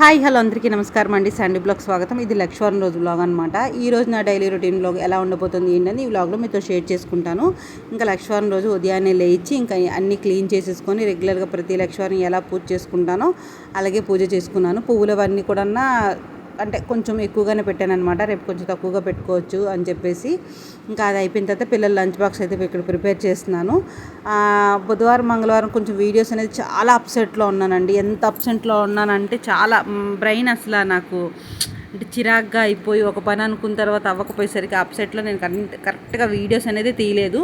Hi hello అందరికీ నమస్కారం అండి. శాండీ బ్లాగ్ స్వాగతం. ఇది లక్ష్వరం రోజు బ్లాగ్ అనమాట ఈ రోజు నా డైలీ రొటీన్ బ్లాగ్ ఎలా ఉండబోతుంది ఏంటని ఈ బ్లాగ్లో మీతో షేర్ చేసుకుంటాను. ఇంకా లక్ష్వరం రోజు ఉదయాన్నే లేచి ఇంకా అన్ని క్లీన్ చేసేసుకొని రెగ్యులర్గా ప్రతి లక్ష్వరం ఎలా పూజ చేసుకుంటానో అలాగే పూజ చేసుకున్నాను. పువ్వులవన్నీ కూడా అంటే కొంచెం ఎక్కువగానే పెట్టాను అనమాట రేపు కొంచెం తక్కువగా పెట్టుకోవచ్చు అని చెప్పేసి ఇంకా అది అయిపోయిన తర్వాత పిల్లల లంచ్ బాక్స్ అయితే ఇక్కడ ప్రిపేర్ చేస్తున్నాను. బుధవారం మంగళవారం కొంచెం వీడియోస్ అనేది చాలా అప్సెట్లో ఉన్నానండి. ఎంత అప్సెట్లో ఉన్నానంటే చాలా బ్రెయిన్ అసలు నాకు అంటే చిరాగ్గా అయిపోయి ఒక పని అనుకున్న తర్వాత అవ్వకపోయేసరికి అప్సెట్లో నేను కరెక్ట్గా వీడియోస్ అనేది తీయలేదు.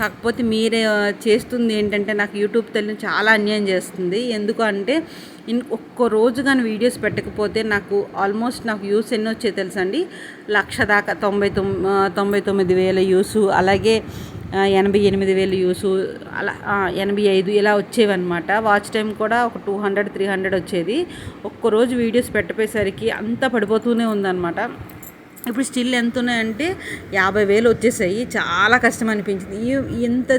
కాకపోతే మీరే చేస్తుంది ఏంటంటే నాకు యూట్యూబ్ తెలియని చాలా అన్యాయం చేస్తుంది. ఎందుకు అంటే ఇన్ ఒక్క రోజు కానీ వీడియోస్ పెట్టకపోతే నాకు ఆల్మోస్ట్ నాకు యూస్ ఎన్ని వచ్చాయి తెలుసండి లక్ష దాకా తొంభై తొమ్ తొంభై తొమ్మిది వేల యూస్ అలాగే ఎనభై ఎనిమిది వేలు యూస్ అలా ఎనభై ఐదు ఇలా వచ్చేవి అనమాట వాచ్ టైం కూడా ఒక టూ హండ్రెడ్ త్రీ హండ్రెడ్ వచ్చేది. ఒక్కరోజు వీడియోస్ పెట్టపోయేసరికి అంతా పడిపోతూనే ఉందన్నమాట. ఇప్పుడు స్టిల్ ఎంత ఉన్నాయంటే యాభై వేలు వచ్చేసాయి. చాలా కష్టం అనిపించింది. ఎంత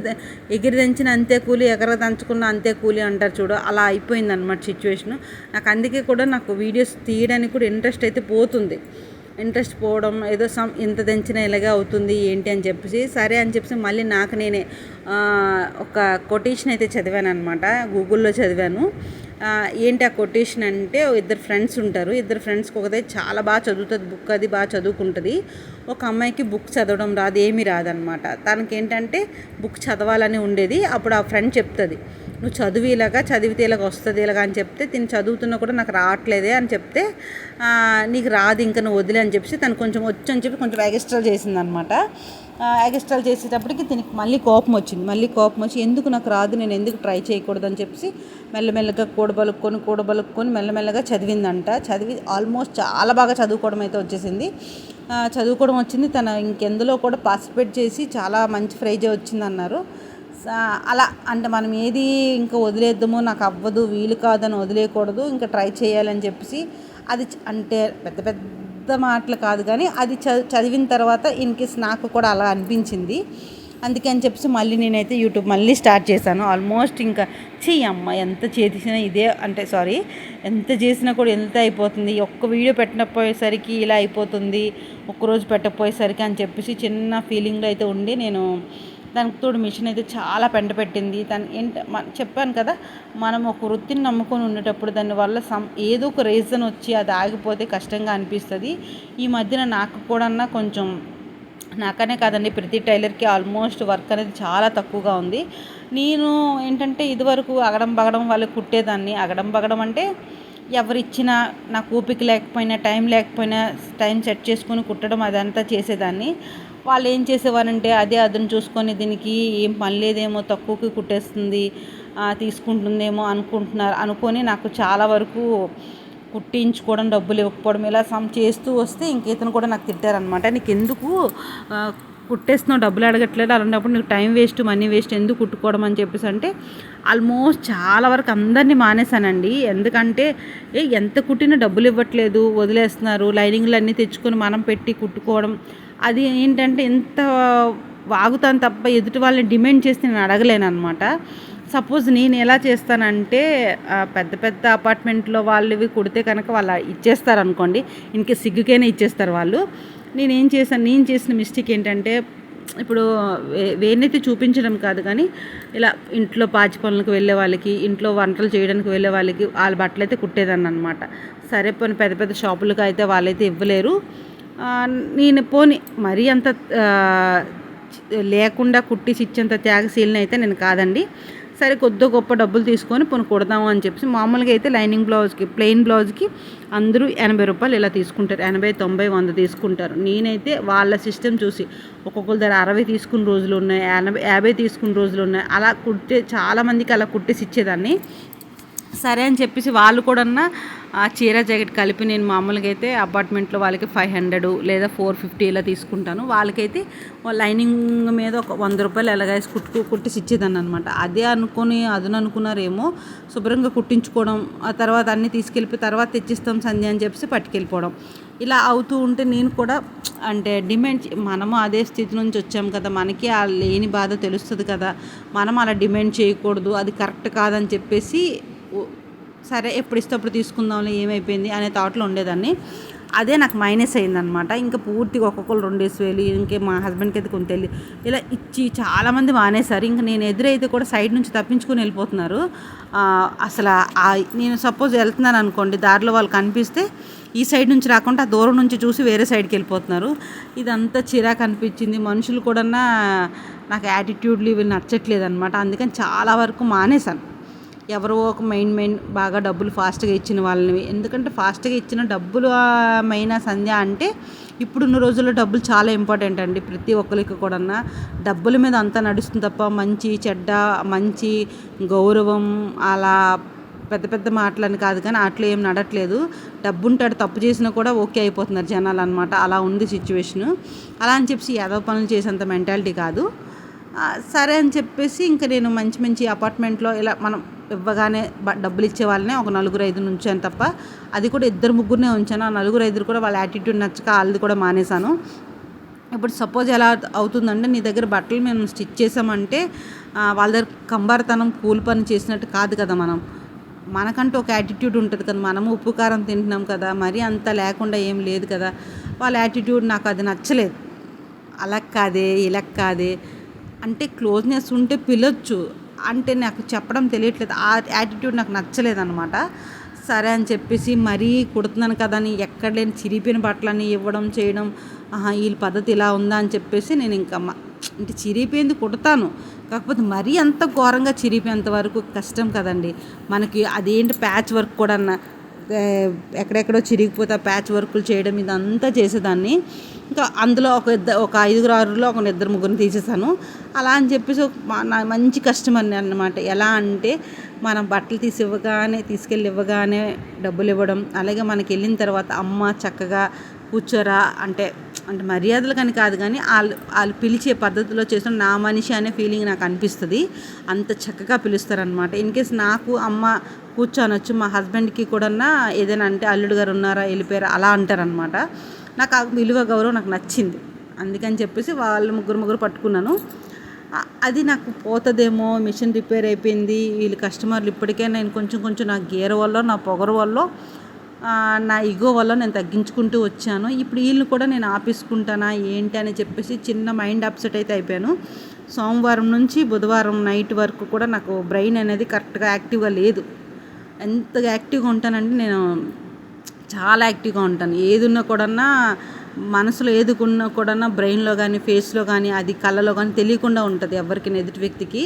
ఎగిరి దంచిన అంతే కూలి ఎగర దంచుకున్న అంతే కూలి అంటారు చూడు అలా అయిపోయింది అనమాట సిచ్యువేషన్ నాకు అందుకే కూడా నాకు వీడియోస్ తీయడానికి కూడా ఇంట్రెస్ట్ అయితే పోతుంది. ఇంట్రెస్ట్ పోవడం ఏదో సమ్ ఇంత దంచిన ఇలాగే అవుతుంది ఏంటి అని చెప్పేసి సరే అని చెప్పేసి మళ్ళీ నాకు నేనే ఒక కొటేషన్ అయితే చదివాను అనమాట గూగుల్లో చదివాను. ఏంటి ఆ కొటేషన్ అంటే ఇద్దరు ఫ్రెండ్స్ ఉంటారు. ఇద్దరు ఫ్రెండ్స్కి ఒకదే చాలా బాగా చదువుతుంది బుక్ అది బాగా చదువుకుంటుంది. ఒక అమ్మాయికి బుక్ చదవడం రాదు ఏమీ రాదనమాట తనకి ఏంటంటే బుక్ చదవాలని ఉండేది అప్పుడు ఆ ఫ్రెండ్ చెప్తుంది. నువ్వు చదివి ఇలాగా చదివితే ఇలాగ వస్తుంది ఇలాగ అని చెప్తే తిని చదువుతున్నా కూడా నాకు రావట్లేదే అని చెప్తే నీకు రాదు ఇంకా నువ్వు వదిలే అని చెప్పి తను కొంచెం వచ్చు అని చెప్పి కొంచెం ఎగస్ట్రాల్ చేసింది అనమాట ఎగస్ట్రాల్ చేసేటప్పటికి దీనికి మళ్ళీ కోపం వచ్చింది. మళ్ళీ కోపం వచ్చి ఎందుకు నాకు రాదు నేను ఎందుకు ట్రై చేయకూడదు అని చెప్పేసి మెల్లమెల్లగా కూడబలుక్కొని కూడబలుక్కొని మెల్లమెల్లగా చదివిందంట. చదివి ఆల్మోస్ట్ చాలా బాగా చదువుకోవడం అయితే వచ్చేసింది. చదువుకోవడం వచ్చింది. తన ఇంకెందులో కూడా పార్టిసిపేట్ చేసి చాలా మంచి ప్రైజే వచ్చింది అన్నారు అలా అంటే మనం ఏది ఇంకా వదిలేద్దామో నాకు అవ్వదు వీలు కాదని వదిలేయకూడదు ఇంకా ట్రై చేయాలని చెప్పేసి అది అంటే పెద్ద పెద్ద మాటలు కాదు కానీ అది చ- చదివిన తర్వాత ఇన్ కేస్ నాకు కూడా అలా అనిపించింది. అందుకే అని చెప్పేసి మళ్ళీ నేనైతే యూట్యూబ్ మళ్ళీ స్టార్ట్ చేశాను. ఆల్మోస్ట్ ఇంకా చీ అమ్మ ఎంత చేసినా ఇదే అంటే సారీ ఎంత చేసినా కూడా ఎంత అయిపోతుంది. ఒక్క వీడియో పెట్టకపోయేసరికి ఇలా అయిపోతుంది ఒక్కరోజు పెట్టకపోయేసరికి అని చెప్పేసి చిన్న ఫీలింగ్లో అయితే ఉండి నేను దానికి తోడు మిషన్ అయితే చాలా పెంట పెట్టింది. దాని ఏంట చెప్పాను కదా మనం ఒక వృత్తిని నమ్ముకొని ఉండేటప్పుడు దానివల్ల సమ్ ఏదో ఒక రీజన్ వచ్చి అది ఆగిపోతే కష్టంగా అనిపిస్తుంది. ఈ మధ్యన నాకు కూడా కొంచెం నాకనే కాదండి ప్రతి టైలర్కి ఆల్మోస్ట్ వర్క్ అనేది చాలా తక్కువగా ఉంది. నేను ఏంటంటే ఇదివరకు అగడం బగడం వాళ్ళు కుట్టేదాన్ని. అగడం బగడం అంటే ఎవరిచ్చినా నాకు ఓపిక లేకపోయినా టైం లేకపోయినా టైం సెట్ చేసుకొని కుట్టడం అదంతా చేసేదాన్ని. వాళ్ళు ఏం చేసేవారంటే అదే అదను చూసుకొని దీనికి ఏం పని లేదేమో తక్కువకి కుట్టేస్తుంది తీసుకుంటుందేమో అనుకుంటున్నారు. అనుకొని నాకు చాలా వరకు కుట్టించుకోవడం డబ్బులు ఇవ్వకపోవడం ఇలా సమ్ చేస్తూ వస్తే ఇంక ఇతను కూడా నాకు తిట్టారనమాట నీకు ఎందుకు కుట్టేస్తున్నావు డబ్బులు అడగట్లేదు అలాంటప్పుడు నీకు టైం వేస్ట్ మనీ వేస్ట్ ఎందుకు కుట్టుకోవడం? అని చెప్పేసి అంటే ఆల్మోస్ట్ చాలా వరకు అందరినీ మానేశానండి. ఎందుకంటే ఏ ఎంత కుట్టినా డబ్బులు ఇవ్వట్లేదు వదిలేస్తున్నారు లైనింగ్లు అన్నీ తెచ్చుకొని మనం పెట్టి కుట్టుకోవడం అది ఏంటంటే ఎంత వాగుతాను తప్ప ఎదుటి వాళ్ళని డిమాండ్ చేస్తే నేను అడగలేను అనమాట సపోజ్ నేను ఎలా చేస్తానంటే పెద్ద పెద్ద అపార్ట్మెంట్లో వాళ్ళవి కుడితే కనుక వాళ్ళు ఇచ్చేస్తారు అనుకోండి సిగ్గుకైనా ఇచ్చేస్తారు వాళ్ళు. నేను ఏం చేశాను నేను చేసిన మిస్టేక్ ఏంటంటే ఇప్పుడు వే- వేనైతే చూపించడం కాదు కానీ ఇలా ఇంట్లో పాచి పనులకు వెళ్ళే వాళ్ళకి ఇంట్లో వంటలు చేయడానికి వెళ్ళే వాళ్ళకి వాళ్ళ బట్టలు అయితే కుట్టేదాన్ని అనమాట సరే పని పెద్ద పెద్ద షాపులకు అయితే వాళ్ళైతే ఇవ్వలేరు. నేను పోని మరీ అంత లేకుండా కుట్టిసి ఇచ్చేంత త్యాగశీలని అయితే నేను కాదండి. సరే కొద్ది గొప్ప డబ్బులు తీసుకొని పోనీ కుడదాము అని చెప్పి మామూలుగా అయితే లైనింగ్ బ్లౌజ్కి ప్లెయిన్ బ్లౌజ్కి అందరూ ఎనభై రూపాయలు ఇలా తీసుకుంటారు. ఎనభై తొంభై వంద తీసుకుంటారు. నేనైతే వాళ్ళ సిస్టమ్ చూసి ఒక్కొక్కరి దగ్గర అరవై తీసుకున్న రోజులు ఉన్నాయి ఎనభై యాభై తీసుకున్న రోజులు ఉన్నాయి. అలా కుట్టే చాలామందికి అలా కుట్టేసి ఇచ్చేదాన్ని. సరే అని చెప్పేసి వాళ్ళు కూడా ఆ చీర జాకెట్ కలిపి నేను మామూలుగా అయితే అపార్ట్మెంట్లో వాళ్ళకి ఫైవ్ హండ్రెడ్ లేదా ఫోర్ ఫిఫ్టీ ఇలా తీసుకుంటాను. వాళ్ళకైతే లైనింగ్ మీద ఒక వంద రూపాయలు ఎలాగైసి కుట్టు కుట్టిసి ఇచ్చేదాన్ని అనమాట అదే అనుకొని అదను అనుకున్నారేమో శుభ్రంగా కుట్టించుకోవడం ఆ తర్వాత అన్నీ తీసుకెళ్ళిపోయి తర్వాత తెచ్చిస్తాం సంధ్య అని చెప్పేసి పట్టుకెళ్ళిపోవడం. ఇలా అవుతూ ఉంటే నేను కూడా అంటే డిమాండ్ మనము అదే స్థితి నుంచి వచ్చాం కదా మనకి ఆ లేని బాధ తెలుస్తుంది కదా. మనం అలా డిమాండ్ చేయకూడదు అది కరెక్ట్ కాదని చెప్పేసి సరే ఎప్పుడు ఇస్తే అప్పుడు తీసుకుందాంలే ఏమైపోయింది అనే థాట్లో ఉండేదాన్ని. అదే నాకు మైనస్ అయిందనమాట ఇంకా పూర్తిగా ఒక్కొక్కరు రెండేసి వేలు ఇంకే మా హస్బెండ్కి అయితే కొంత తెలియదు ఇలా ఇచ్చి చాలామంది మానేశారు. ఇంకా నేను ఎదురైతే కూడా సైడ్ నుంచి తప్పించుకొని వెళ్ళిపోతున్నారు. అసలు నేను సపోజ్ వెళ్తున్నాను అనుకోండి దారిలో వాళ్ళు కనిపిస్తే ఈ సైడ్ నుంచి రాకుండా ఆ దూరం నుంచి చూసి వేరే సైడ్కి వెళ్ళిపోతున్నారు. ఇదంతా చిరాకు అనిపించింది. మనుషులు కూడా నాకు యాటిట్యూడ్లు ఇవి నచ్చట్లేదు అనమాట అందుకని చాలా వరకు మానేశాను. ఎవరో ఒక మెయిన్ మెయిన్ బాగా డబ్బులు ఫాస్ట్గా ఇచ్చిన వాళ్ళని. ఎందుకంటే ఫాస్ట్గా ఇచ్చిన డబ్బులు మెయిన్ సంధ్య అంటే ఇప్పుడున్న రోజుల్లో డబ్బులు చాలా ఇంపార్టెంట్ అండి. ప్రతి ఒక్కరికి కూడా డబ్బుల మీద అంతా నడుస్తుంది తప్ప మంచి చెడ్డ మంచి గౌరవం అలా పెద్ద పెద్ద మాటలని కాదు కానీ అట్లా ఏం నడట్లేదు. డబ్బు ఉంటాడు తప్పు చేసినా కూడా ఓకే అయిపోతున్నారు జనాలు అనమాట అలా ఉంది సిచ్యువేషను. అలా అని చెప్పి ఏదో పనులు చేసేంత మెంటాలిటీ కాదు. సరే అని చెప్పేసి ఇంకా నేను మంచి మంచి అపార్ట్మెంట్లో ఇలా మనం ఇవ్వగానే డబ్బులు ఇచ్చే వాళ్ళనే ఒక నలుగురు ఐదు ఉంచాను తప్ప అది కూడా ఇద్దరు ముగ్గురునే ఉంచాను. ఆ నలుగురు ఐదురు కూడా వాళ్ళ యాటిట్యూడ్ నచ్చక వాళ్ళది కూడా మానేశాను. ఇప్పుడు సపోజ్ ఎలా అవుతుందంటే నీ దగ్గర బట్టలు మేము స్టిచ్ చేసామంటే వాళ్ళ దగ్గర కంబారతనం కూలి పని చేసినట్టు కాదు కదా మనం. మనకంటూ ఒక యాటిట్యూడ్ ఉంటుంది కదా మనము ఉప్పు కారం తింటున్నాం కదా మరీ అంత లేకుండా ఏం లేదు కదా. వాళ్ళ యాటిట్యూడ్ నాకు అది నచ్చలేదు. అలా కాదే ఇలా కాదే. అంటే క్లోజ్నెస్ ఉంటే పిలవచ్చు అంటే నాకు చెప్పడం తెలియట్లేదు. ఆ యాటిట్యూడ్ నాకు నచ్చలేదు అనమాట సరే అని చెప్పేసి మరీ కుడుతున్నాను కదా అని ఎక్కడ లేని చిరిగిపోయిన బట్టలని ఇవ్వడం చేయడం ఆహా వీళ్ళ పద్ధతి ఇలా ఉందా అని చెప్పేసి నేను ఇంకా అంటే చిరిగిపోయింది కుడతాను. కాకపోతే మరీ అంత ఘోరంగా చిరిపోయేంత వరకు కష్టం కదండి. మనకి అదేంటి ప్యాచ్ వర్క్ కూడా అన్న ఎక్కడెక్కడో చిరిగిపోతే ప్యాచ్ వర్కులు చేయడం ఇదంతా చేసేదాన్ని. ఇంకా అందులో ఒక ఇద్దరు ఒక ఐదుగురు ఆరుగురులో ఒక ఇద్దరు ముగ్గురిని తీసేసాను అలా అని చెప్పేసి ఒక నా మంచి కస్టమర్ని అన్నమాట. ఎలా అంటే మనం బట్టలు తీసి ఇవ్వగానే తీసుకెళ్ళి ఇవ్వగానే డబ్బులు ఇవ్వడం అలాగే మనకి వెళ్ళిన తర్వాత అమ్మ చక్కగా కూర్చోరా అంటే అంటే మర్యాదలు కానీ కాదు కానీ వాళ్ళు వాళ్ళు పిలిచే పద్ధతిలో చేసిన నా మనిషి అనే ఫీలింగ్ నాకు అనిపిస్తుంది. అంత చక్కగా పిలుస్తారనమాట ఇన్ కేస్ నాకు అమ్మ కూర్చోనొచ్చు మా హస్బెండ్కి కూడా ఏదైనా అంటే అల్లుడు గారు ఉన్నారా వెళ్ళిపోయారా అలా అంటారనమాట నాకు ఆ విలువ గౌరవం నాకు నచ్చింది. అందుకని చెప్పేసి వాళ్ళు ముగ్గురు ముగ్గురు పట్టుకున్నాను. అది నాకు పోతుందేమో మిషన్ రిపేర్ అయిపోయింది వీళ్ళు కస్టమర్లు ఇప్పటికే నేను కొంచెం కొంచెం నా గేర్ వల్ల నా పొగరు వల్ల నా ఇగో వల్ల నేను తగ్గించుకుంటూ వచ్చాను. ఇప్పుడు వీళ్ళు కూడా నేను ఆపేసుకుంటానా ఏంటి అని చెప్పేసి చిన్న మైండ్ అప్సెట్ అయితే అయిపోయాను. సోమవారం నుంచి బుధవారం నైట్ వరకు కూడా నాకు బ్రెయిన్ అనేది కరెక్ట్గా యాక్టివ్గా లేదు. ఎంత యాక్టివ్గా ఉంటానంటే నేను చాలా యాక్టివ్గా ఉంటాను. ఏది ఉన్నా కూడా మనసులో ఏదుకున్నా కూడా బ్రెయిన్లో కానీ ఫేస్లో కానీ అది కళ్ళలో కానీ తెలియకుండా ఉంటుంది ఎవరికి ఎదుటి వ్యక్తికి.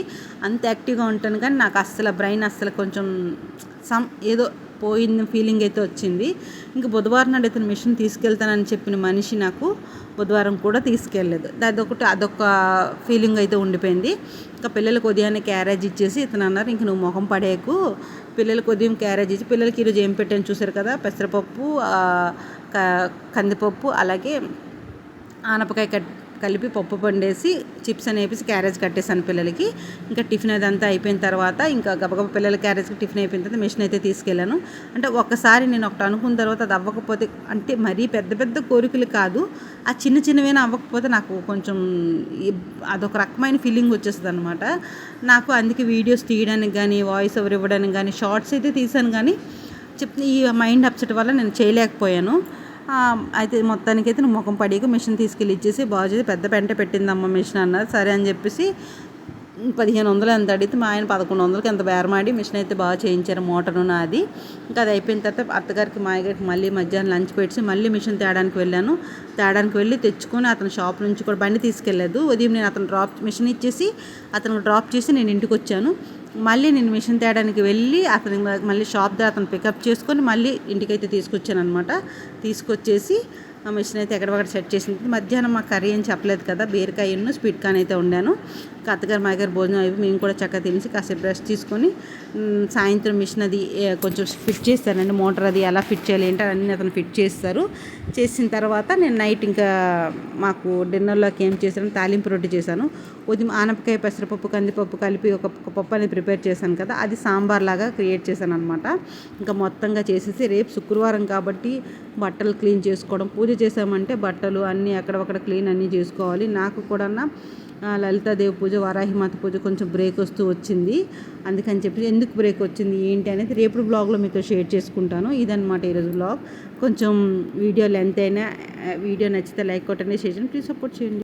అంత యాక్టివ్గా ఉంటాను కానీ నాకు అస్సలు బ్రెయిన్ అస్సలు కొంచెం సమ్ ఏదో పోయిన ఫీలింగ్ అయితే వచ్చింది. ఇంక బుధవారం నాడు ఇతను మిషన్ తీసుకెళ్తానని చెప్పిన మనిషి నాకు బుధవారం కూడా తీసుకెళ్ళలేదు. అదొకటి అదొక ఫీలింగ్ అయితే ఉండిపోయింది. ఇంకా పిల్లలకు ఉదయాన్నే క్యారేజ్ ఇచ్చేసి ఇతను అన్నారు ఇంక నువ్వు ముఖం పడేకు పిల్లలకు ఉదయం క్యారేజ్ ఇచ్చి పిల్లలకి ఈరోజు ఏం పెట్టాను చూసారు కదా? పెసరపప్పు క- కందిపప్పు అలాగే ఆనపకాయ కట్ కలిపి పప్పు పండేసి చిప్స్ అని వేసి క్యారేజ్ కట్టేసాను పిల్లలకి. ఇంకా టిఫిన్ అదంతా అయిపోయిన తర్వాత ఇంకా గబగబ పిల్లల క్యారేజ్కి టిఫిన్ అయిపోయిన తర్వాత మిషన్ అయితే తీసుకెళ్ళాను. అంటే ఒక్కసారి నేను ఒకటి అనుకున్న తర్వాత అది అవ్వకపోతే అంటే మరీ పెద్ద పెద్ద కోరికలు కాదు. ఆ చిన్న చిన్నవైనా అవ్వకపోతే నాకు కొంచెం అదొక రకమైన ఫీలింగ్ వచ్చేస్తుంది అనమాట నాకు అందుకే వీడియోస్ తీయడానికి కానీ వాయిస్ ఓవర్ ఇవ్వడానికి కానీ షార్ట్స్ అయితే తీసాను కానీ చెప్ ఈ మైండ్ అప్సెట్ వల్ల నేను చేయలేకపోయాను. అయితే మొత్తానికి అయితే నువ్వు ముఖం పడికి మిషన్ తీసుకెళ్ళి ఇచ్చేసి బాగు చేసి పెద్ద పెంట పెట్టిందమ్మ మిషన్ అన్నారు. సరే అని చెప్పేసి పదిహేను వందలు ఎంత అడిగితే మా ఆయన పదకొండు వందలకి ఎంత బేరమాడి మిషన్ అయితే బాగా చేయించారు మోటారు నాది. ఇంకా అది అయిపోయిన తర్వాత అత్తగారికి మా అయ్యగారికి మళ్ళీ మధ్యాహ్నం లంచ్ పెట్టి మళ్ళీ మిషన్ తేడానికి వెళ్ళాను. తేడానికి వెళ్ళి తెచ్చుకొని అతను షాప్ నుంచి కూడా బండి తీసుకెళ్ళలేదు. ఉదయం నేను అతను డ్రాప్ మిషన్ ఇచ్చేసి అతను డ్రాప్ చేసి నేను ఇంటికి వచ్చాను. మళ్ళీ నేను మిషన్ తేడానికి వెళ్ళి అతని మళ్ళీ షాప్ దగ్గర అతను పికప్ చేసుకొని మళ్ళీ ఇంటికైతే తీసుకొచ్చాను అనమాట తీసుకొచ్చేసి ఆ మిషన్ అయితే ఎక్కడొక్కడ సెట్ చేసింది. మధ్యాహ్నం మా కర్రీ ఏం చెప్పలేదు కదా బీరకాయను స్పీడ్ కాన్ అయితే వండాను. అత్తగారు మా భోజనం అయిపోయి మేము కూడా చక్కగా తినేసి కాసేపు రెస్ట్ తీసుకొని సాయంత్రం మిషన్ అది కొంచెం ఫిట్ చేస్తానండి మోటార్ అది ఎలా ఫిట్ చేయాలి ఏంటి అన్నీ అతను ఫిట్ చేస్తారు. చేసిన తర్వాత నేను నైట్ ఇంకా మాకు డిన్నర్లోకి ఏం చేశాను తాలింపు రొట్టె చేశాను. ఉదయం ఆనపకాయ పెసరపప్పు కందిపప్పు కలిపి ఒక ఒక పప్పు అనేది ప్రిపేర్ చేశాను కదా అది సాంబార్ లాగా క్రియేట్ చేశాను అనమాట ఇంకా మొత్తంగా చేసేసి రేపు శుక్రవారం కాబట్టి బట్టలు క్లీన్ చేసుకోవడం పూజ చేసామంటే బట్టలు అన్నీ అక్కడక్కడ క్లీన్ అన్నీ చేసుకోవాలి. నాకు కూడా లలితాదేవి పూజ వారాహిమాత పూజ కొంచెం బ్రేక్ వస్తూ వచ్చింది. అందుకని చెప్పి ఎందుకు బ్రేక్ వచ్చింది ఏంటి అనేది రేపు బ్లాగ్లో మీతో షేర్ చేసుకుంటాను. ఇదన్నమాట ఈరోజు బ్లాగ్. కొంచెం వీడియో లెంత్ అయినా వీడియో నచ్చితే లైక్ కొట్టండి షేర్ చేయండి. ప్లీజ్ సపోర్ట్ చేయండి.